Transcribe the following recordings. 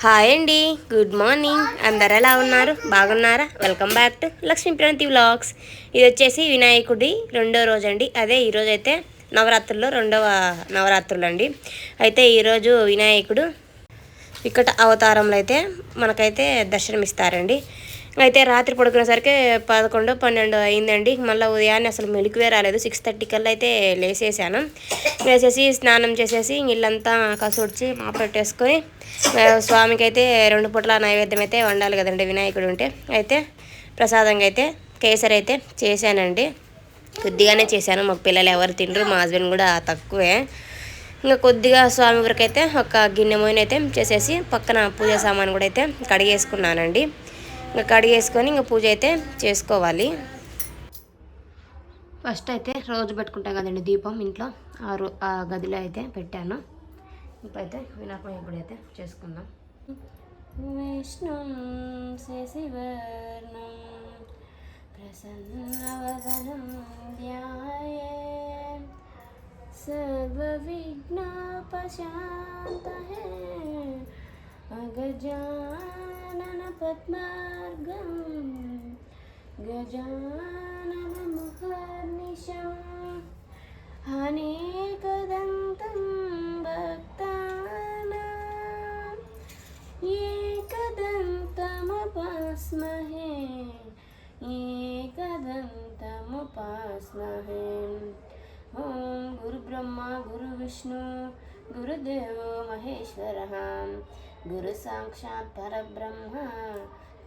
Hi అండి. Good morning. అందరు ఎలా ఉన్నారు? బాగున్నారా? Welcome back to Lakshmi vlogs. ఇది వచ్చేసి వినాయకుడి రెండో రోజు అండి అదే ఈరోజు అయితే నవరాత్రుల్లో రెండవ నవరాత్రులు అండి అయితే ఈరోజు వినాయకుడు ఇక్కడ అవతారంలో అయితే మనకైతే దర్శనమిస్తారండి. అయితే రాత్రి పడుకునేసరికి పదకొండు పన్నెండు అయిందండి. మళ్ళీ ఉదయాన్నే అసలు మెలుకువే రాలేదు. సిక్స్ థర్టీ కల్లా అయితే లేసేసాను. లేచేసి స్నానం చేసేసి ఇల్లంతా కసుడ్చి మాపెట్టేసుకొని స్వామికి అయితే రెండు పూట్ల నైవేద్యం అయితే వండాలి కదండి వినాయకుడు ఉంటే. అయితే ప్రసాదంగా అయితే కేసరి అయితే చేశానండి. కొద్దిగానే చేశాను. మా పిల్లలు ఎవరు తినరు. మా హస్బెండ్ కూడా తక్కువే. ఇంకా కొద్దిగా స్వామి వరకు అయితే ఒక గిన్నె మోయిన అయితే చేసేసి పక్కన పూజ సామాన్ కూడా అయితే కడిగేసుకున్నానండి. ఇంకా కడిగేసుకొని ఇంకా పూజ అయితే చేసుకోవాలి. ఫస్ట్ అయితే రోజు పెట్టుకుంటాం కదండి దీపం ఇంట్లో. ఆ రో ఆ గదిలో అయితే పెట్టాను. ఇప్పుడైతే వినాయకుడు అయితే చేసుకుందాం. విష్ణు శశివర్ణం ప్రసన్న ధ్యాయే సర్వవిఘ్నోపశాంత पद्मार्गं गजाननमुखर्निशम् अनेकदन्तं भक्तानाम्। एकदन्तमुपास्महे। एकदन्तमुपास्महे। ॐ गुरुब्रह्मा गुरुविष्णु गुरुदेवो महेश्वरः। గురు సాక్షాత్ పరబ్రహ్మ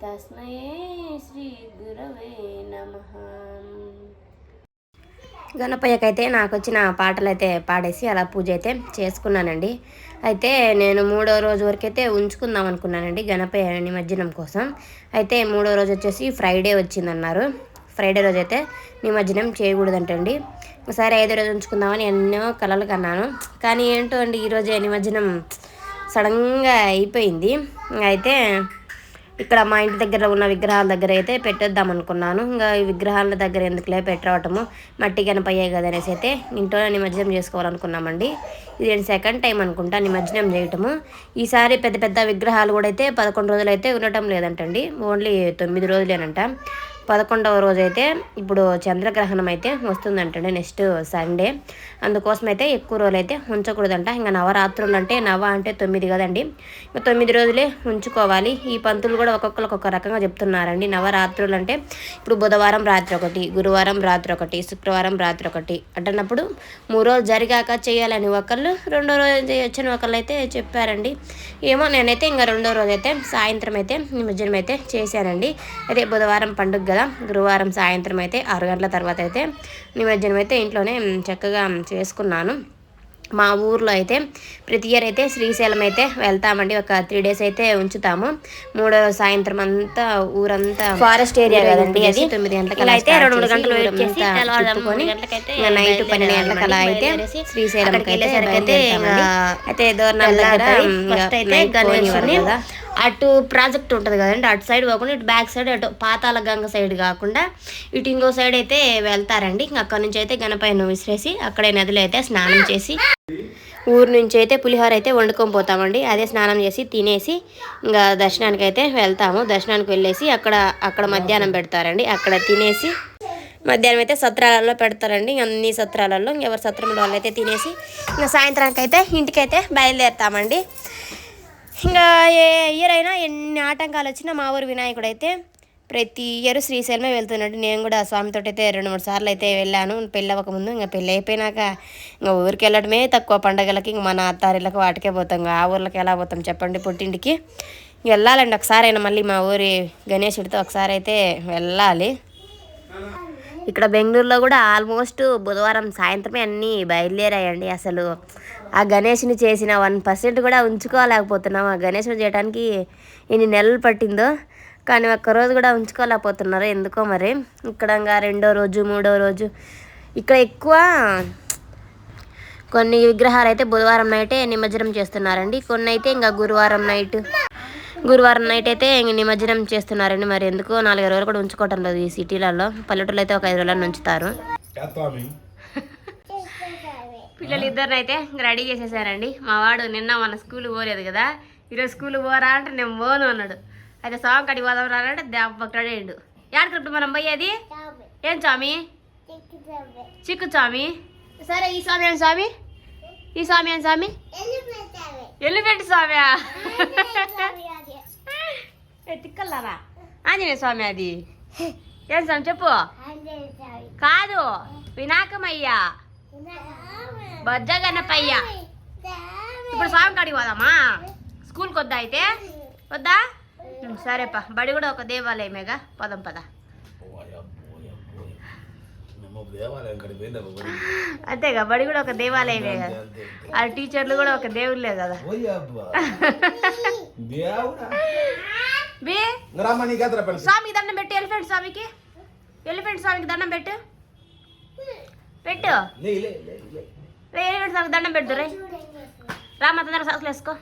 తస్మయే శ్రీ గురవే నమ గణపయ్యకైతే నాకు వచ్చిన పాటలు అయితే పాడేసి అలా పూజ అయితే చేసుకున్నానండి. అయితే నేను మూడో రోజు వరకైతే ఉంచుకుందాం అనుకున్నానండి గణపయ్య నిమజ్జనం కోసం. అయితే మూడో రోజు వచ్చేసి ఫ్రైడే వచ్చిందన్నారు. ఫ్రైడే రోజు అయితే నిమజ్జనం చేయకూడదంటండి. సరే ఐదో రోజు ఉంచుకుందామని ఎన్నో కలలు కన్నాను. కానీ ఏంటో అండి ఈరోజే నిమజ్జనం సడన్గా అయిపోయింది. అయితే ఇక్కడ మా ఇంటి దగ్గర ఉన్న విగ్రహాల దగ్గర అయితే పెట్టేద్దాం అనుకున్నాను. ఇంకా ఈ విగ్రహాల దగ్గర ఎందుకులే పెట్టవటము మట్టి కనపయ్యాయి కదా అనేసి అయితే ఇంట్లోనే నిమజ్జనం చేసుకోవాలనుకున్నామండి. ఇది సెకండ్ టైం అనుకుంటా నిమజ్జనం చేయటము. ఈసారి పెద్ద పెద్ద విగ్రహాలు కూడా అయితే పదకొండు రోజులు అయితే ఉండటం లేదంటండి. ఓన్లీ తొమ్మిది రోజులేనంట. పదకొండవ రోజు అయితే ఇప్పుడు చంద్రగ్రహణం అయితే వస్తుందంటండి నెక్స్ట్ సండే. అందుకోసం అయితే ఎక్కువ రోజులు అయితే ఉంచకూడదంట. ఇంకా నవరాత్రులు అంటే నవ అంటే తొమ్మిది కదండి. ఇంకా తొమ్మిది రోజులే ఉంచుకోవాలి. ఈ పంతులు కూడా ఒక్కొక్కరికి ఒక రకంగా చెప్తున్నారండి. నవరాత్రులు అంటే ఇప్పుడు బుధవారం రాత్రి ఒకటి గురువారం రాత్రి ఒకటి శుక్రవారం రాత్రి ఒకటి అంటున్నప్పుడు మూడు రోజులు జరిగాక చేయాలని ఒకళ్ళు రెండో రోజు చేయొచ్చని ఒకళ్ళు అయితే చెప్పారండి. ఏమో నేనైతే ఇంకా రెండో రోజు అయితే సాయంత్రం అయితే నిమజ్జనం అయితే చేశానండి. అదే బుధవారం పండుగ కదా. గురువారం సాయంత్రం అయితే ఆరు గంటల తర్వాత అయితే నిమజ్జనం అయితే ఇంట్లోనే చక్కగా చేసుకున్నాను. మా ఊర్లో అయితే ప్రతి ఇయర్ అయితే శ్రీశైలం అయితే వెళ్తామండి. ఒక త్రీ డేస్ అయితే ఉంచుతాము. మూడో సాయంత్రం అంతా ఊరంతా ఫారెస్ట్ ఏరియా కదండి అది తొమ్మిది గంటలకు అయితే రెండు మూడు గంటలు తిప్పుకొని నైట్ పన్నెండు గంటలకు అలా అయితే శ్రీశైలం అయితే. అయితే అయితే అటు ప్రాజెక్ట్ ఉంటుంది కదండి అటు సైడ్ పోకుండా ఇటు బ్యాక్ సైడ్ అటు పాతాల గంగ సైడ్ కాకుండా ఇటు ఇంకో సైడ్ అయితే వెళ్తారండి. ఇంక అక్కడ నుంచి అయితే గణపైన విసిరేసి అక్కడే నదిలో అయితే స్నానం చేసి ఊరు నుంచి అయితే పులిహోర అయితే వండుకొని పోతామండి. అదే స్నానం చేసి తినేసి ఇంకా దర్శనానికి అయితే వెళ్తాము. దర్శనానికి వెళ్ళేసి అక్కడ అక్కడ మధ్యాహ్నం పెడతారండి. అక్కడ తినేసి మధ్యాహ్నం అయితే సత్రాలలో పెడతారండి. అన్ని సత్రాలలో ఎవరి సత్రంలో వాళ్ళు అయితే తినేసి ఇంకా సాయంత్రానికి అయితే ఇంటికైతే బయలుదేరుతామండి. ఇంకా ఏ ఇయర్ అయినా ఎన్ని ఆటంకాలు వచ్చినా మా ఊరు వినాయకుడు అయితే ప్రతి ఇయర్ శ్రీశైలమే వెళ్తున్నాడు నేను కూడా స్వామితో అయితే రెండు మూడు సార్లు అయితే వెళ్ళాను. పెళ్ళి అవ్వకముందు ఇంకా పెళ్ళి అయిపోయినాక ఇంకా ఊరికి వెళ్ళడమే తక్కువ పండగలకి ఇంక మన అత్తారిళ్ళకి వాటికే పోతాం. ఇంకా ఆ ఊర్లకి ఎలా పోతాం చెప్పండి పుట్టింటికి. ఇంక వెళ్ళాలండి ఒకసారి అయినా మళ్ళీ మా ఊరి గణేశుడితో ఒకసారి అయితే వెళ్ళాలి. ఇక్కడ బెంగళూరులో కూడా ఆల్మోస్ట్ బుధవారం సాయంత్రమే అన్నీ బయలుదేరాయండి. అసలు ఆ గణేష్ని చేసిన వన్ పర్సెంట్ కూడా ఉంచుకోలేకపోతున్నాం. ఆ గణేష్ని చేయడానికి ఎన్ని నెలలు పట్టిందో కానీ ఒక్కరోజు కూడా ఉంచుకోలేకపోతున్నారు. ఎందుకో మరి? ఇక్కడ ఇంకా రెండో రోజు మూడో రోజు. ఇక్కడ ఎక్కువ కొన్ని విగ్రహాలు అయితే బుధవారం నైటే నిమజ్జనం చేస్తున్నారండి. కొన్ని అయితే ఇంకా గురువారం నైట్ గురువారం నైట్ అయితే ఇంక నిమజ్జనం చేస్తున్నారండి. మరి ఎందుకో నాలుగైదు రోజులు కూడా ఉంచుకోవటం లేదు ఈ సిటీలలో. పల్లెటూరులో అయితే ఒక ఐదు రోజులను ఉంచుతారు. పిల్లలు ఇద్దరిని అయితే రెడీ చేసేసారండి. మా వాడు నిన్న మన స్కూల్ పోలేదు కదా ఈరోజు స్కూల్ పోరా అంటే నేను పోను అన్నాడు. అయితే సాంగ్ కడిగి పోదాం రా అంటే దెబ్బ కడేయండు ఎక్కడికి మనం పోయేది ఏం స్వామి? చిక్కు స్వామి? సరే ఈ స్వామి ఏం స్వామి? ఈ స్వామి ఏం స్వామి? ఎల్లిపెట్టి స్వామి తిక్కల్లారా? ఆంజనేయ స్వామి అది. ఏం స్వామి చెప్పు? కాదు వినాకమయ్యా బొజ్జ గణపయ్య ఇప్పుడు స్వామి కాడికి పోదామా? స్కూల్కి వద్దా అయితే? వద్దా? సరేపా. బడి కూడా ఒక దేవాలయమేగా పదం పద. అంతేగా బడి కూడా ఒక దేవాలయమే కదా ఆ టీచర్లు కూడా ఒక దేవుళ్ళే కదా. స్వామికి దండం పెట్టు ఎలిఫెంట్ స్వామికి. ఎలిఫెంట్ స్వామికి దండం పెట్టు. పెట్టు. రే దండం రే. రామ తొందరగా సాకులు వేసుకో.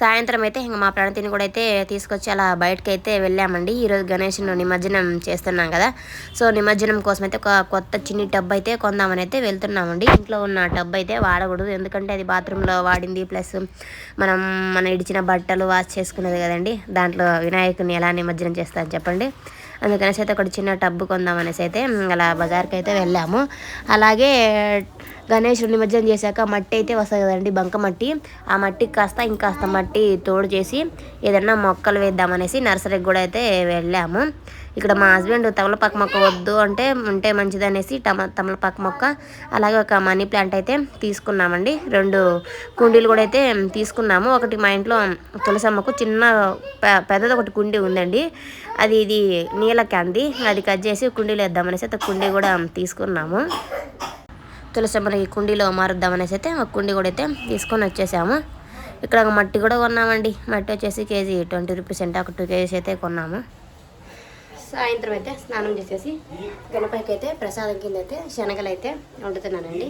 సాయంత్రం అయితే ఇంకా మా ప్రణతిని కూడా అయితే తీసుకొచ్చి అలా బయటకి అయితే వెళ్ళామండి ఈరోజు గణేష్ను నిమజ్జనం చేస్తున్నాం కదా. సో నిమజ్జనం కోసం అయితే ఒక కొత్త చిన్ని టబ్ అయితే కొందామని అయితే వెళ్తున్నామండి. ఇంట్లో ఉన్న టబ్ అయితే వాడకూడదు. ఎందుకంటే అది బాత్రూంలో వాడింది. ప్లస్ మనం మన ఇడిచిన బట్టలు వాష్ చేసుకునేది కదండి. దాంట్లో వినాయకుని ఎలా నిమజ్జనం చేస్తారు చెప్పండి. అందుకనేసి అయితే అక్కడ చిన్న టబ్బు కొందామనేసి అయితే అలా బజార్కి అయితే వెళ్ళాము. అలాగే గణేశుడు నిమజ్జనం చేశాక మట్టి అయితే వస్తుంది కదండి బంక మట్టి. ఆ మట్టి కాస్త ఇంకాస్త మట్టి తోడు చేసి ఏదన్నా మొక్కలు వేద్దామనేసి నర్సరీకి కూడా అయితే వెళ్ళాము. ఇక్కడ మా హస్బెండ్ తమలపాకు మొక్క వద్దు అంటే ఉంటే మంచిదనేసి టమ తమలపాకు మొక్క అలాగే ఒక మనీ ప్లాంట్ అయితే తీసుకున్నామండి. రెండు కుండీలు కూడా అయితే తీసుకున్నాము. ఒకటి మా ఇంట్లో తులసమ్మకు చిన్న పెద్దది ఒకటి కుండీ ఉందండి. అది ఇది నీళ్ళ క్యాంది అది కట్ చేసి కుండీలు వేద్దామనేసి అయితే కుండీ కూడా తీసుకున్నాము. తులసమ్మకి కుండీలో మారుద్దామనేసి అయితే ఒక కుండీ కూడా అయితే తీసుకొని వచ్చేసాము. ఇక్కడ ఒక మట్టి కూడా కొన్నామండి. మట్టి వచ్చేసి కేజీ ట్వంటీ రూపీస్ అంటే. ఒక టూ కేజీస్ అయితే కొన్నాము. సాయంత్రం అయితే స్నానం చేసేసి గణపతికి అయితే ప్రసాదం కింద అయితే శనగలు అయితే వండుతున్నానండి.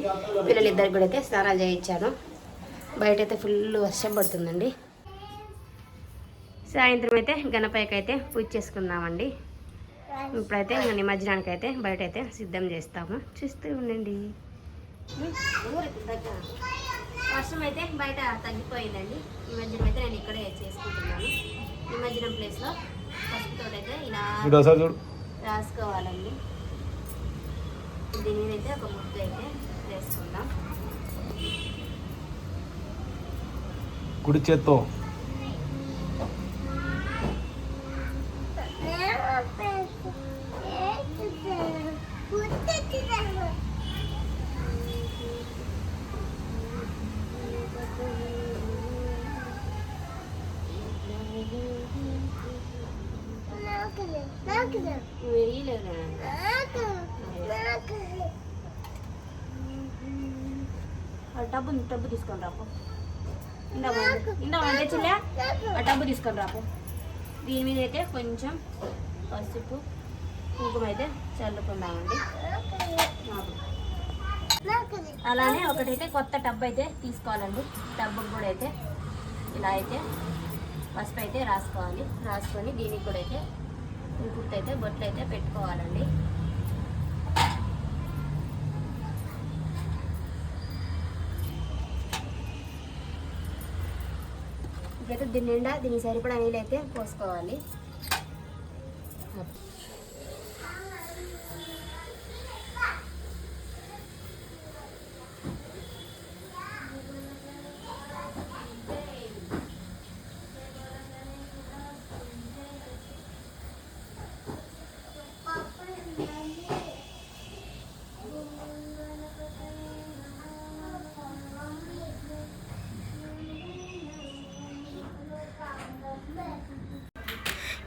పిల్లలిద్దరికి కూడా అయితే స్నానాలు చేయించాను. బయట అయితే ఫుల్ వర్షం పడుతుందండి. సాయంత్రం అయితే గణపతికి అయితే పూజ చేసుకుందామండి. ఇప్పుడైతే నిమజ్జనానికి అయితే బయట అయితే సిద్ధం చేస్తాము. చూస్తూ ఉండండి. వర్షం అయితే బయట తగ్గిపోయిందండి. నిమజ్జనం అయితే నేను ఇక్కడే చేసుకుంటున్నాను. నిమజ్జనం ప్లేస్లో పసుపుతో అయితే ఇలా రాసుకోవాలండి. దీని మీద అయితే ఒక ముద్ద అయితే వేసుకుందాం. కుడి చేత్తో. డబ్బు డబ్బు తీసుకొని రాపు. ఇందా ఇందా తెచ్చిలే ఆ డబ్బు తీసుకొని రాపు. దీని మీద అయితే కొంచెం పసుపు కుంకుమ అయితే చల్లుకుందామండి. అలానే ఒకటైతే కొత్త టబ్ అయితే తీసుకోవాలండి. టబ్బు కూడా అయితే ఇలా అయితే పసుపు అయితే రాసుకోవాలి. రాసుకొని దీనికి కూడా అయితే ఇంకుడు అయితే బొట్లు అయితే పెట్టుకోవాలండి. ఇప్పుడైతే దీని నిండా దీనికి సరిపడా నీళ్ళు అయితే పోసుకోవాలి.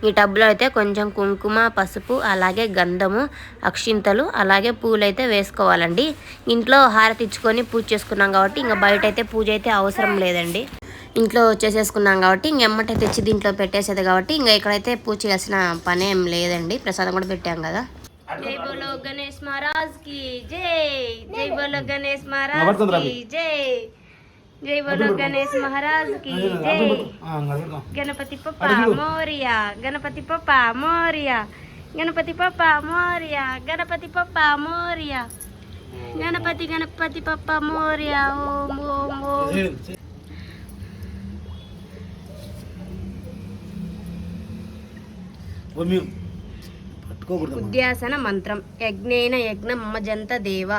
ఈ టబ్లో అయితే కొంచెం కుంకుమ పసుపు అలాగే గంధము అక్షింతలు అలాగే పూలు అయితే వేసుకోవాలండి. ఇంట్లో హారతి ఇచ్చుకొని పూజ చేసుకున్నాం కాబట్టి ఇంకా బయట అయితే పూజ అయితే అవసరం లేదండి. ఇంట్లో చేసేసుకున్నాం కాబట్టి ఇంక ఎమ్మటే తెచ్చి దీంట్లో పెట్టేసేది కాబట్టి ఇంకా ఇక్కడైతే పూజ చేయాల్సిన పని ఏం లేదండి. ప్రసాదం కూడా పెట్టాం కదా. జై బోలో గణేష్ మహారాజ్కి జై. జై బోలో గణేష్ మహారాజ్కి జై. జై బోలో గణేష్ మహారాజ్కి జై గణపతి పప్ప మోరియా గణపతి పప్ప మోరియా గణపతి పప్ప మోరియా గణపతి పప్ప మోరియా గణపతి గణపతి పప్ప మోర్యా ఓం ఓం ఓం ఉద్యాసన మంత్రం యజ్ఞేన యజ్ఞం మజంత దేవ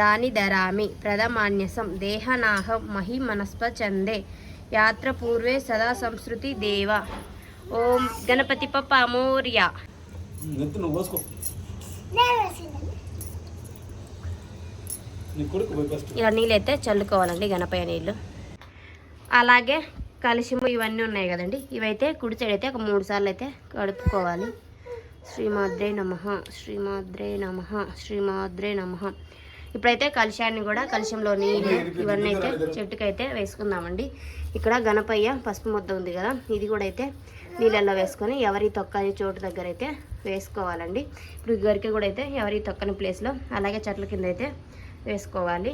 దాని ధరామి. ప్రథమాన్యసం. దేహనాహం మహి మనస్ప చందే యాత్ర పూర్వే సదా సంస్కృతి దేవ. ఓం గణపతి పప్ప మోర్య. నెత్తు నువ్వు పోసుకో. నీ కొడుకు పోయి ఫస్ట్ ఇలా నీళ్ళైతే చల్లుకోవాలండి గణపయ్య నీళ్ళు. అలాగే కలిసిము ఇవన్నీ ఉన్నాయి కదండి. ఇవైతే కుడి సైడ్ అయితే ఒక మూడు సార్లు అయితే కడుపుకోవాలి. శ్రీమాద్రే నమ. శ్రీమాద్రే నమ. శ్రీమాద్రే నమ. ఇప్పుడైతే కలశాన్ని కూడా కలశంలో నీళ్ళు ఇవన్నీ అయితే చెట్టుకైతే వేసుకుందామండి. ఇక్కడ గణపయ్య పసుపు ముద్ద ఉంది కదా ఇది కూడా అయితే నీళ్ళల్లో వేసుకొని ఎవరి తొక్కని చోటు దగ్గర అయితే వేసుకోవాలండి. ఇప్పుడు గరిక కూడా అయితే ఎవరి తొక్కని ప్లేస్లో అలాగే చెట్ల కింద అయితే వేసుకోవాలి.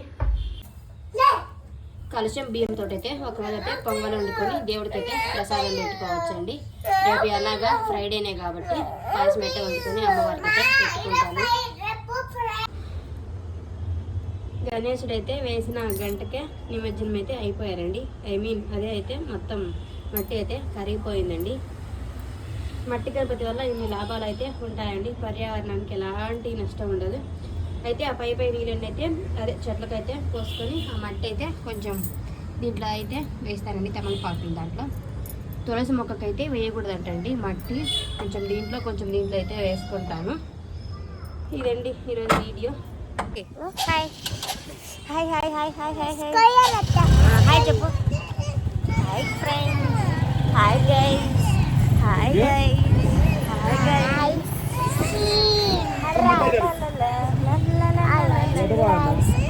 కలుషం బియ్యంతో అయితే ఒకవేళ అయితే పొంగల్ వండుకొని దేవుడికి అయితే ప్రసాదం పెట్టుకోవచ్చండి. రేపు అలాగా ఫ్రైడేనే కాబట్టి పాయసం అయితే వండుకొని అమ్మవారికి అయితే పెట్టుకుంటాను గణేశుడు అయితే వేసిన గంటకే నిమజ్జనం అయితే అయిపోయారండి. ఐ మీన్ అదే అయితే మొత్తం మట్టి అయితే కరిగిపోయిందండి. మట్టి గణపతి వల్ల ఇన్ని లాభాలు అయితే ఉంటాయండి. పర్యావరణానికి ఎలాంటి నష్టం ఉండదు. అయితే ఆ పై పై నీళ్ళని అయితే అదే చెట్లకైతే పోసుకొని ఆ మట్టి అయితే కొంచెం దీంట్లో అయితే వేస్తానండి తమలపాకులు దాంట్లో. తులసి మొక్కకైతే వేయకూడదంటండి మట్టి. కొంచెం దీంట్లో కొంచెం దీంట్లో అయితే వేసుకుంటాను. ఇదండి ఈరోజు video. Hi hi hi hi hi hi hi hi చెప్పు hi friends hi guys hi guys hi guys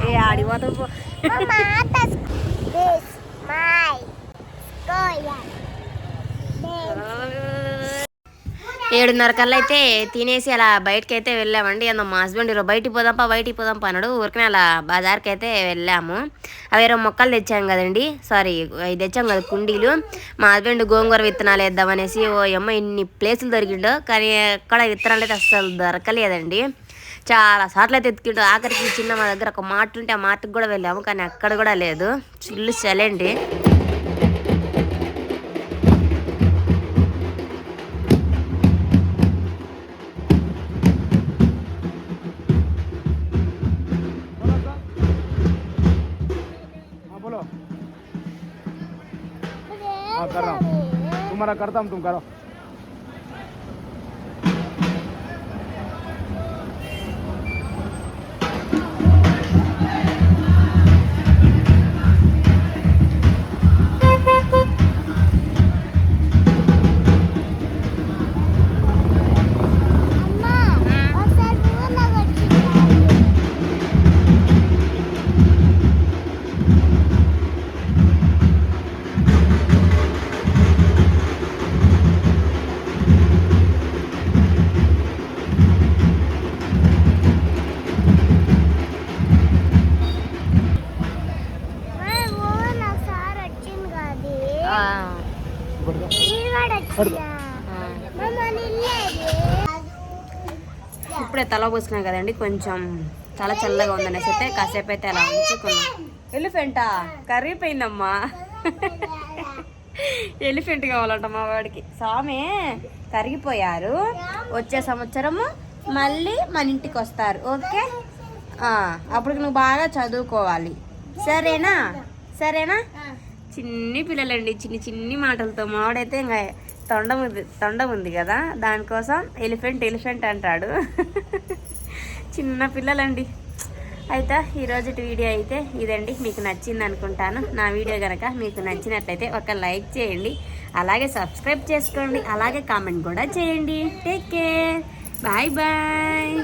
ఏ ఆడిపోతావు పో ఏడున్నర కల్లా అయితే తినేసి అలా బయటకి అయితే వెళ్ళామండి. అందులో మా హస్బెండ్ ఈరోజు బయటికి పోదాంపా బయటికి పోదాంపా అన్నాడు. ఊరికనే అలా బజార్కి అయితే వెళ్ళాము. అవి ఇరవై మొక్కలు తెచ్చాం కదండి. సారీ అవి తెచ్చాం కదా కుండీలు. మా హస్బెండ్ గోంగూర విత్తనాలు వేద్దామనేసి ఓ అమ్మ ఇన్ని ప్లేసులు దొరికిండో కానీ ఎక్కడ విత్తనాలు అయితే అస్సలు దొరకలేదండి. చాలా సార్లు అయితే ఎత్తుకుంటూ ఆఖరికి చిన్న మా దగ్గర ఒక మాట ఉంటే ఆ మాటకు కూడా వెళ్ళాము కానీ అక్కడ కూడా లేదు. చిల్లు చలండి કરો કરતા तुम करो ఇప్పుడే తల పోసుకున్నాం కదండి కొంచెం చాలా చల్లగా ఉందనేసి అయితే కాసేపు అయితే అలా ఉంచుకున్నాం. ఎలిఫెంటా? కరిగిపోయిందమ్మా ఎలిఫెంట్ కావాలంట మా వాడికి. స్వామి కరిగిపోయారు. వచ్చే సంవత్సరము మళ్ళీ మన ఇంటికి వస్తారు ఓకే? అప్పుడు నువ్వు బాగా చదువుకోవాలి. సరేనా? సరేనా? చిన్ని పిల్లలండి చిన్ని చిన్ని మాటలతో. మావాడైతే ఇంకా తొండం ఉంది తొండం ఉంది కదా. దానికోసం ఎలిఫెంట్ ఎలిఫెంట్ అంటాడు. చిన్న పిల్లలండి. అయితే ఈరోజు వీడియో అయితే ఇదండి. మీకు నచ్చింది అనుకుంటాను. నా వీడియో కనుక మీకు నచ్చినట్లయితే ఒక లైక్ చేయండి. అలాగే సబ్స్క్రైబ్ చేసుకోండి. అలాగే కామెంట్ కూడా చేయండి. Take care. Bye bye.